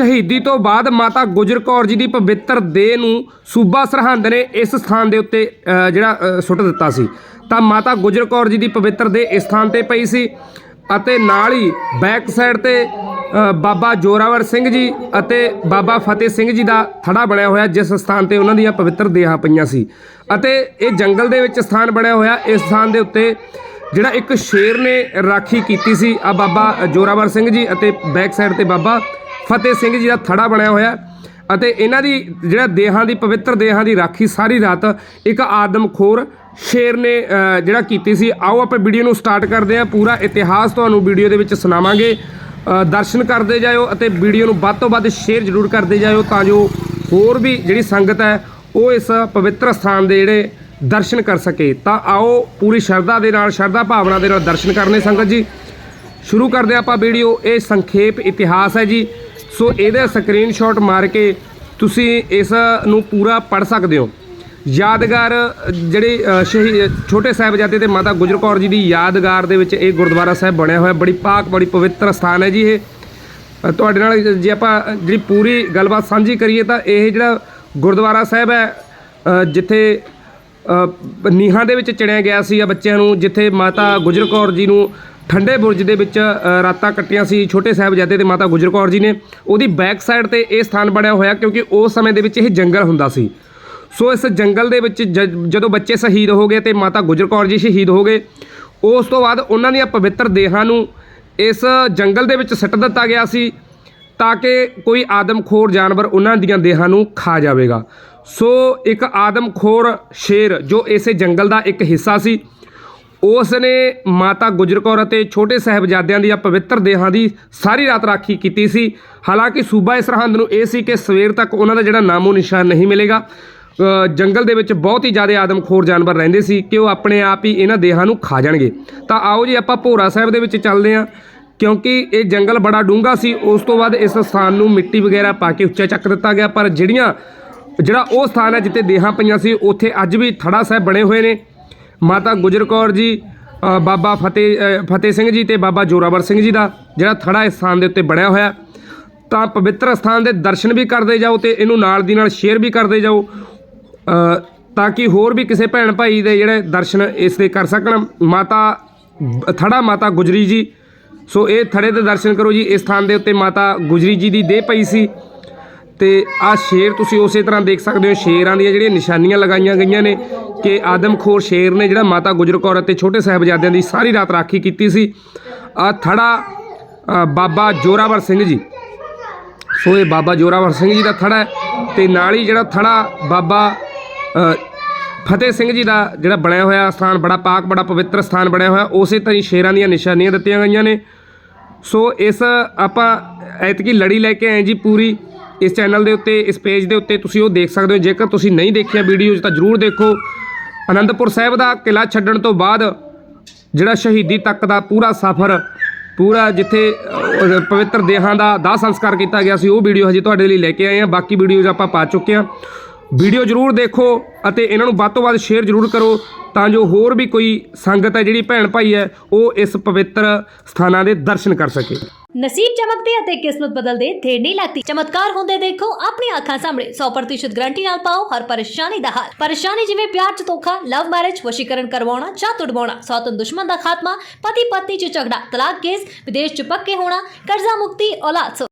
ਸ਼ਹੀਦੀ ਤੋਂ ਬਾਅਦ ਮਾਤਾ ਗੁਜਰ ਕੌਰ ਜੀ ਦੀ ਪਵਿੱਤਰ ਦੇਹ ਨੂੰ ਸੂਬਾ ਸਰਹੰਦ ਨੇ ਇਸ ਸਥਾਨ ਦੇ ਉੱਤੇ ਅ, ਜਿਹੜਾ ਅ, ਸੁੱਟ ਦਿੱਤਾ ਸੀ। ਤਾਂ ਮਾਤਾ ਗੁਜਰ ਕੌਰ ਜੀ ਦੀ ਪਵਿੱਤਰ ਦੇਹ ਇਸ ਸਥਾਨ ਤੇ ਪਈ ਸੀ ਅਤੇ ਨਾਲ ਹੀ ਬੈਕ ਸਾਈਡ ਤੇ ਅ, ਬਾਬਾ ਜੋਰਾਵਰ ਸਿੰਘ ਜੀ ਅਤੇ ਬਾਬਾ ਫਤਿਹ ਸਿੰਘ ਜੀ ਦਾ ਥੜਾ ਬਣਿਆ ਹੋਇਆ ਜਿਸ ਸਥਾਨ ਤੇ ਉਹਨਾਂ ਦੀਆਂ ਪਵਿੱਤਰ ਦੇਹਾਂ ਪਈਆਂ ਸੀ। ਅਤੇ ਇਹ ਜੰਗਲ ਦੇ ਵਿੱਚ ਸਥਾਨ ਬਣਿਆ ਹੋਇਆ ਇਸ ਸਥਾਨ ਦੇ ਉੱਤੇ ਜਿਹੜਾ ਇੱਕ ਸ਼ੇਰ ਨੇ ਰਾਖੀ ਕੀਤੀ ਸੀ ਆ ਬਾਬਾ ਜੋਰਾਵਰ ਸਿੰਘ ਜੀ ਅਤੇ ਬੈਕ ਸਾਈਡ ਤੇ ਬਾਬਾ ਫਤਿਹ ਸਿੰਘ ਜੀ ਦਾ ਥੜਾ ਬਣਿਆ ਹੋਇਆ ਅਤੇ ਇਹਨਾਂ ਦੀ ਜਿਹੜਾ ਦੇਹਾਂ ਦੀ, ਪਵਿੱਤਰ ਦੇਹਾਂ ਦੀ ਰਾਖੀ ਸਾਰੀ ਰਾਤ ਇੱਕ ਆਦਮਖੋਰ ਸ਼ੇਰ ਨੇ ਜਿਹੜਾ ਕੀਤੀ ਸੀ। ਆਓ ਆਪਾਂ ਵੀਡੀਓ ਨੂੰ ਸਟਾਰਟ ਕਰਦੇ ਹਾਂ। ਪੂਰਾ ਇਤਿਹਾਸ ਤੁਹਾਨੂੰ ਵੀਡੀਓ ਦੇ ਵਿੱਚ ਸੁਣਾਵਾਂਗੇ। ਦਰਸ਼ਨ ਕਰਦੇ ਜਾਇਓ ਅਤੇ ਵੀਡੀਓ ਨੂੰ ਵੱਧ ਤੋਂ ਵੱਧ ਸ਼ੇਅਰ ਜ਼ਰੂਰ ਕਰਦੇ ਜਾਇਓ ਤਾਂ ਜੋ ਹੋਰ ਵੀ ਜਿਹੜੀ ਸੰਗਤ ਹੈ, ਉਹ ਇਸ ਪਵਿੱਤਰ ਸਥਾਨ ਦੇ ਜਿਹੜੇ ਦਰਸ਼ਨ ਕਰ ਸਕੇ। ਤਾਂ ਆਓ ਪੂਰੀ ਸ਼ਰਧਾ ਦੇ ਨਾਲ, ਸ਼ਰਧਾ ਭਾਵਨਾ ਦੇ ਨਾਲ ਦਰਸ਼ਨ ਕਰਨੇ ਸੰਗਤ ਜੀ। ਸ਼ੁਰੂ ਕਰਦੇ ਹਾਂ ਆਪਾਂ ਵੀਡੀਓ। ਇਹ ਸੰਖੇਪ ਇਤਿਹਾਸ ਹੈ ਜੀ। ਸੋ ਇਹਦਾ ਸਕਰੀਨਸ਼ਾਟ ਮਾਰ ਕੇ ਤੁਸੀਂ ਇਸ ਨੂੰ ਪੂਰਾ ਪੜ ਸਕਦੇ ਹੋ। ਯਾਦਗਾਰ, ਜਿਹੜੇ ਸ਼ਹੀਦ ਛੋਟੇ ਸਾਹਿਬਜ਼ਾਦੇ ਤੇ ਮਾਤਾ ਗੁਜਰ ਕੌਰ ਜੀ ਦੀ ਯਾਦਗਾਰ ਦੇ ਵਿੱਚ ਇਹ ਗੁਰਦੁਆਰਾ ਸਾਹਿਬ ਬਣਿਆ ਹੋਇਆ। ਬੜੀ ਪਾਕ, ਬੜੀ ਪਵਿੱਤਰ ਸਥਾਨ ਹੈ ਜੀ ਇਹ। ਤੁਹਾਡੇ ਨਾਲ ਜੇ ਆਪਾਂ ਜਿਹੜੀ ਪੂਰੀ ਗੱਲਬਾਤ ਸਾਂਝੀ ਕਰੀਏ ਤਾਂ ਇਹ ਜਿਹੜਾ ਗੁਰਦੁਆਰਾ ਸਾਹਿਬ ਹੈ ਜਿੱਥੇ ਨੀਹਾਂ ਦੇ ਵਿੱਚ ਚਿਣਿਆ ਗਿਆ ਸੀ ਆ ਬੱਚਿਆਂ ਨੂੰ, ਜਿੱਥੇ ਮਾਤਾ ਗੁਜਰ ਕੌਰ ਜੀ ਨੂੰ ਠੰਡੇ ਬੁਰਜ ਦੇ ਵਿੱਚ ਰਾਤਾਂ ਕੱਟੀਆਂ ਸੀ ਛੋਟੇ ਸਾਹਿਬਜ਼ਾਦੇ ਤੇ ਮਾਤਾ ਗੁਜਰ ਕੌਰ ਜੀ ਨੇ। ਉਹਦੀ ਬੈਕ ਸਾਈਡ ਤੇ ਇਹ ਸਥਾਨ ਬਣਿਆ ਹੋਇਆ ਕਿਉਂਕਿ ਉਸ ਸਮੇਂ ਦੇ ਵਿੱਚ ਇਹ ਜੰਗਲ ਹੁੰਦਾ ਸੀ। ਸੋ ਇਸ ਜੰਗਲ ਦੇ ਵਿੱਚ ਜ- ਜਦੋਂ ਬੱਚੇ ਸ਼ਹੀਦ ਹੋ ਗਏ ਤੇ ਮਾਤਾ ਗੁਜਰ ਕੌਰ ਜੀ ਸ਼ਹੀਦ ਹੋ ਗਏ, ਉਸ ਤੋਂ ਬਾਅਦ ਉਹਨਾਂ ਦੀਆਂ ਪਵਿੱਤਰ ਦੇਹਾਂ ਨੂੰ ਇਸ ਜੰਗਲ ਦੇ ਵਿੱਚ ਸੱਟ ਦਿੱਤਾ ਗਿਆ ਸੀ ਤਾਂ ਕਿ ਕੋਈ ਆਦਮਖੋਰ ਜਾਨਵਰ ਉਹਨਾਂ ਦੀਆਂ ਦੇਹਾਂ ਨੂੰ ਖਾ ਜਾਵੇਗਾ। ਸੋ ਇੱਕ ਆਦਮਖੋਰ ਸ਼ੇਰ ਜੋ ਇਸੇ ਜੰਗਲ ਦਾ ਇੱਕ ਹਿੱਸਾ ਸੀ ਉਸ ਨੇ ਮਾਤਾ ਗੁਜਰ ਕੌਰ ਅਤੇ ਛੋਟੇ ਸਾਹਿਬਜ਼ਾਦਿਆਂ ਦੀਆਂ ਪਵਿੱਤਰ ਦੇਹਾਂ ਦੀ ਸਾਰੀ ਰਾਤ ਰਾਖੀ ਕੀਤੀ ਸੀ। ਹਾਲਾਂਕਿ ਸੂਬਾ ਇਸ ਸਰਹੰਦ ਨੂੰ ਇਹ ਸੀ ਕਿ ਸਵੇਰ ਤੱਕ ਉਹਨਾਂ ਦਾ ਜਿਹੜਾ ਨਾਮੋ ਨਿਸ਼ਾਨ ਨਹੀਂ ਮਿਲੇਗਾ। ਜੰਗਲ ਦੇ ਵਿੱਚ ਬਹੁਤ ਹੀ ਜ਼ਿਆਦਾ ਆਦਮਖੋਰ ਜਾਨਵਰ ਰਹਿੰਦੇ ਸੀ ਕਿ ਉਹ ਆਪਣੇ ਆਪ ਹੀ ਇਹਨਾਂ ਦੇਹਾਂ ਨੂੰ ਖਾ ਜਾਣਗੇ। ਤਾਂ ਆਓ ਜੀ ਆਪਾਂ ਭੋਰਾ ਸਾਹਿਬ ਦੇ ਵਿੱਚ ਚੱਲਦੇ ਹਾਂ, ਕਿਉਂਕਿ ਇਹ ਜੰਗਲ ਬੜਾ ਡੂੰਘਾ ਸੀ। ਉਸ ਤੋਂ ਬਾਅਦ ਇਸ ਸਥਾਨ ਨੂੰ ਮਿੱਟੀ ਵਗੈਰਾ ਪਾ ਕੇ ਉੱਚਾ ਚੱਕ ਦਿੱਤਾ ਗਿਆ। ਪਰ ਜਿਹੜੀਆਂ, ਜਿਹੜਾ ਉਹ ਸਥਾਨ ਹੈ ਜਿੱਥੇ ਦੇਹਾਂ ਪਈਆਂ ਸੀ, ਉੱਥੇ ਅੱਜ ਵੀ ਥੜਾ ਸਾਹਿਬ ਬਣੇ ਹੋਏ ਨੇ। ਮਾਤਾ ਗੁਜਰ ਕੌਰ ਜੀ ਬਾਬਾ ਫਤਿਹ ਫਤਿਹ ਸਿੰਘ ਜੀ ਤੇ ਬਾਬਾ ਜੋਰਾਵਰ ਸਿੰਘ ਜੀ ਦਾ ਜਿਹੜਾ ਥੜਾ ਇਸ ਸਥਾਨ ਦੇ ਉੱਤੇ ਬਣਿਆ ਹੋਇਆ। ਤਾਂ ਪਵਿੱਤਰ ਸਥਾਨ ਦੇ ਦਰਸ਼ਨ ਵੀ ਕਰਦੇ ਜਾਓ ਤੇ ਇਹਨੂੰ ਨਾਲ ਦੀ ਨਾਲ ਸ਼ੇਅਰ ਵੀ ਕਰਦੇ ਜਾਓ ਤਾਂ ਕਿ ਹੋਰ ਵੀ ਕਿਸੇ ਭੈਣ ਭਾਈ ਦੇ ਜਿਹੜੇ ਦਰਸ਼ਨ ਇਸ ਦੇ ਕਰ ਸਕਣ। ਮਾਤਾ, ਥੜਾ ਮਾਤਾ ਗੁਜਰੀ ਜੀ। ਸੋ ਇਹ ਥੜੇ ਦੇ ਦਰਸ਼ਨ ਕਰੋ ਜੀ, ਇਸ ਸਥਾਨ ਦੇ ਉੱਤੇ ਮਾਤਾ ਗੁਜਰੀ ਜੀ ਦੀ ਦੇਹ ਪਈ ਸੀ। ਤੇ ਆ ਸ਼ੇਰ ਤੁਸੀਂ ਉਸੇ ਤਰ੍ਹਾਂ ਦੇਖ ਸਕਦੇ ਹੋ, ਸ਼ੇਰਾਂ ਦੀਆਂ ਜਿਹੜੀਆਂ ਨਿਸ਼ਾਨੀਆਂ ਲਗਾਈਆਂ ਗਈਆਂ ਨੇ ਕਿ ਆਦਮਖੋਰ ਸ਼ੇਰ ਨੇ ਜਿਹੜਾ ਮਾਤਾ ਗੁਜਰ ਕੌਰ ਅਤੇ ਛੋਟੇ ਸਾਹਿਬਜ਼ਾਦਿਆਂ ਦੀ ਸਾਰੀ ਰਾਤ ਰਾਖੀ ਕੀਤੀ ਸੀ। ਆ ਥੜਾ ਬਾਬਾ ਜੋਰਾਵਰ ਸਿੰਘ ਜੀ। ਸੋ ਇਹ ਬਾਬਾ ਜੋਰਾਵਰ ਸਿੰਘ ਜੀ ਦਾ ਥੜਾ ਹੈ ਤੇ ਨਾਲ ਹੀ ਜਿਹੜਾ ਥੜਾ ਬਾਬਾ ਫਤਿਹ ਸਿੰਘ ਜੀ ਦਾ ਜਿਹੜਾ ਬਣਿਆ ਹੋਇਆ ਸਥਾਨ, ਬੜਾ ਪਾਕ, ਬੜਾ ਪਵਿੱਤਰ ਸਥਾਨ ਬਣਿਆ ਹੋਇਆ, ਉਸੇ ਤਰ੍ਹਾਂ ਹੀ ਸ਼ੇਰਾਂ ਦੀਆਂ ਨਿਸ਼ਾਨੀਆਂ ਦਿੱਤੀਆਂ ਗਈਆਂ ਨੇ। ਸੋ ਇਸ ਆਪਾਂ ਐਤਕੀ ਲੜੀ ਲੈ ਕੇ ਆਏ ਜੀ ਪੂਰੀ। ਇਸ ਚੈਨਲ ਦੇ ਉੱਤੇ, ਇਸ ਪੇਜ ਦੇ ਉੱਤੇ ਤੁਸੀਂ ਉਹ ਦੇਖ ਸਕਦੇ ਹੋ। ਜੇਕਰ ਤੁਸੀਂ ਨਹੀਂ ਦੇਖਿਆ ਵੀਡੀਓਜ਼ ਤਾਂ ਜਰੂਰ ਦੇਖੋ। ਅਨੰਦਪੁਰ ਸਾਹਿਬ ਦਾ ਕਿਲਾ ਛੱਡਣ ਤੋਂ ਬਾਅਦ ਜਿਹੜਾ ਸ਼ਹੀਦੀ ਤੱਕ ਦਾ ਪੂਰਾ ਸਫ਼ਰ, ਪੂਰਾ ਜਿੱਥੇ ਪਵਿੱਤਰ ਦੇਹਾਂ ਦਾ ਦਾਹ ਸੰਸਕਾਰ ਕੀਤਾ ਗਿਆ ਸੀ, ਉਹ ਵੀਡੀਓ ਹਜੇ ਤੁਹਾਡੇ ਲਈ ਲੈ ਕੇ ਆਏ ਹਾਂ। ਬਾਕੀ ਵੀਡੀਓਜ਼ ਆਪਾਂ ਪਾ ਚੁੱਕੇ ਹਾਂ। ਵੀਡੀਓ ਜਰੂਰ ਦੇਖੋ ਅਤੇ ਇਹਨਾਂ ਨੂੰ ਵੱਧ ਤੋਂ ਵੱਧ ਸ਼ੇਅਰ ਜਰੂਰ ਕਰੋ ਤਾਂ ਜੋ ਹੋਰ ਵੀ ਕੋਈ ਸੰਗਤ ਹੈ ਜਿਹੜੀ ਭੈਣ ਭਾਈ ਹੈ, ਉਹ ਇਸ ਪਵਿੱਤਰ ਸਥਾਨਾਂ ਦੇ ਦਰਸ਼ਨ ਕਰ ਸਕੇ। ਨਸੀਬ ਚਮਕਦੇ ਅਤੇ ਕਿਸਮਤ ਬਦਲਦੇ ਦੇਰ ਨਹੀਂ ਲੱਗਦੀ। ਚਮਤਕਾਰ ਹੁੰਦੇ ਦੇਖੋ ਆਪਣੀ ਅੱਖਾਂ ਸਾਹਮਣੇ। 100% ਗਰੰਟੀ ਨਾਲ ਪਾਓ ਹਰ ਪਰੇਸ਼ਾਨੀ ਦਾ ਹੱਲ। ਪਰੇਸ਼ਾਨੀ ਜਿਵੇਂ ਪਿਆਰ ਚ ਧੋਖਾ ਲਵ ਮੈਰਿਜ ਵਸ਼ੀਕਰਨ ਕਰਵਾਉਣਾ ਜਾਂ ਤੁੜਵਾਉਣਾ ਸੌਤਨ ਦੁਸ਼ਮਣ ਦਾ ਖਾਤਮਾ ਪਤੀ ਪਤਨੀ ਚ ਝਗੜਾ, ਤਲਾਕ ਕੇਸ, ਵਿਦੇਸ਼ ਚ ਪੱਕੇ ਹੋਣਾ, ਕਰਜ਼ਾ ਮੁਕਤੀ, ਔਲਾਦ।